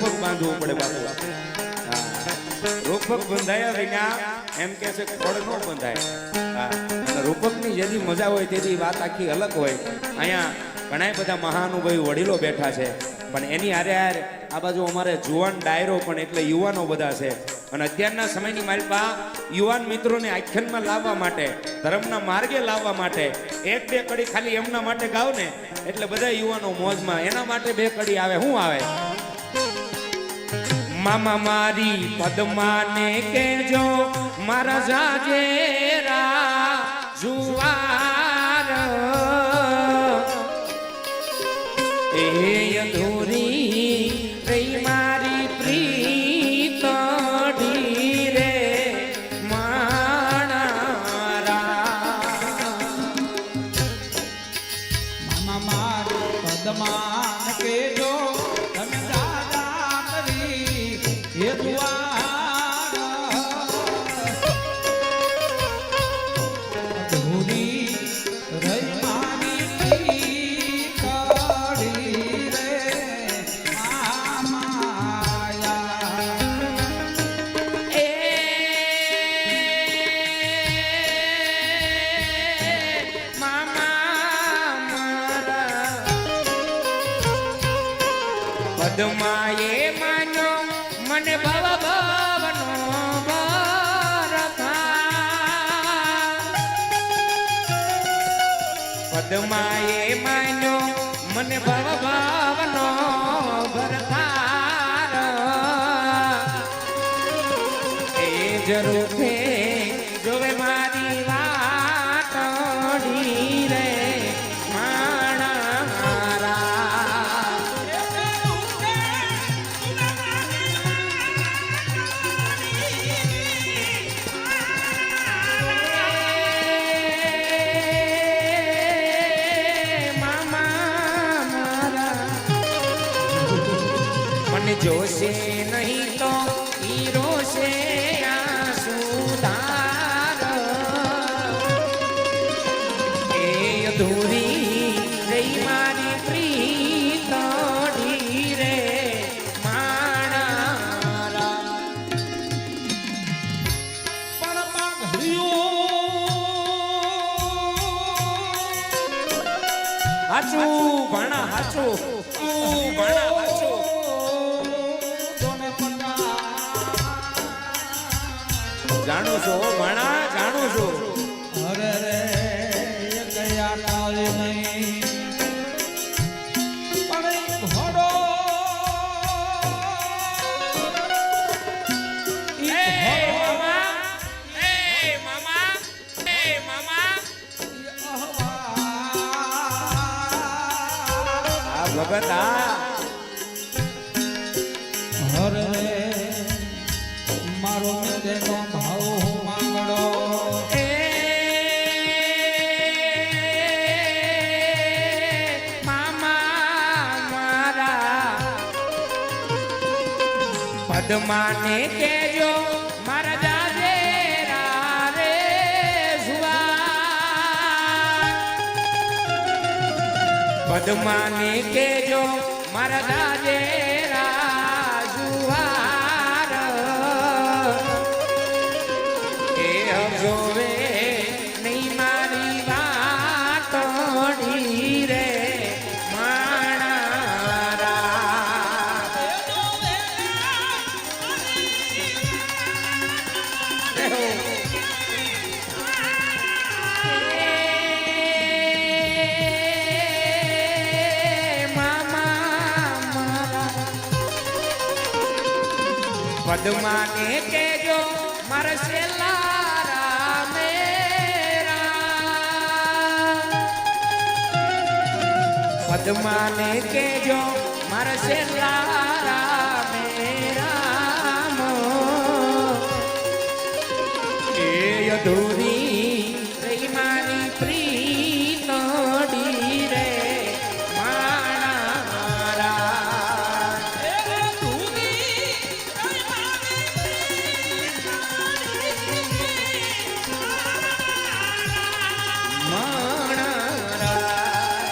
રૂપક બાંધવું પડે બાપુ. હા. બંધાયા વિના એમ કે છે ખોડ ન બંધાય. રૂપકની જેથી મજા હોય તેથી વાત આખી અલગ હોય. અહીંયા ઘણા બધા મહાનુભાવી વડીલો બેઠા છે. પણ એની હારે હારે આ બાજુ અમારે જુવાન ડાયરો પણ એટલે યુવાનો બધા છે. અને અત્યારના સમયની મારી પા યુવાન મિત્રોને આખ્યાનમાં લાવવા માટે, ધર્મના માર્ગે લાવવા માટે, એક બે કડી ખાલી એમના માટે ગાવ ને એટલે બધા યુવાનો મોજમાં, એના માટે બે કડી આવે શું આવે? મામા મારી પદ્માને કેજો મારા જાજેરા જુવાર. એ અધૂરી રહી મારી પ્રીત રે, માણારા. મામા મારી પદમાન પદ્માએ માનો મને ભવ ભવનો ભરતા માનો મને ભવ ભવનો ભરતાર એ જરૂર છે, જોવે મારી જોશે નહીં તો હીરો છે આસુદાર એ અધૂરી રહી મારી પ્રીતડી રે માણારા. પણ હાચું ભણા હાચું. ભણા જાણું છું ભણા જાણું છું. અરે રે એ ગયા નહીં. ભગત આ પદ્માને કેજો મારા જાજેરા રે સુવા પદ્માને કેજો મારા જાજેરા જુવાર એ જોવે પદ્માને કેજો મારા શેલારા મેરા. પદ્માને કેજો મારા શેલારા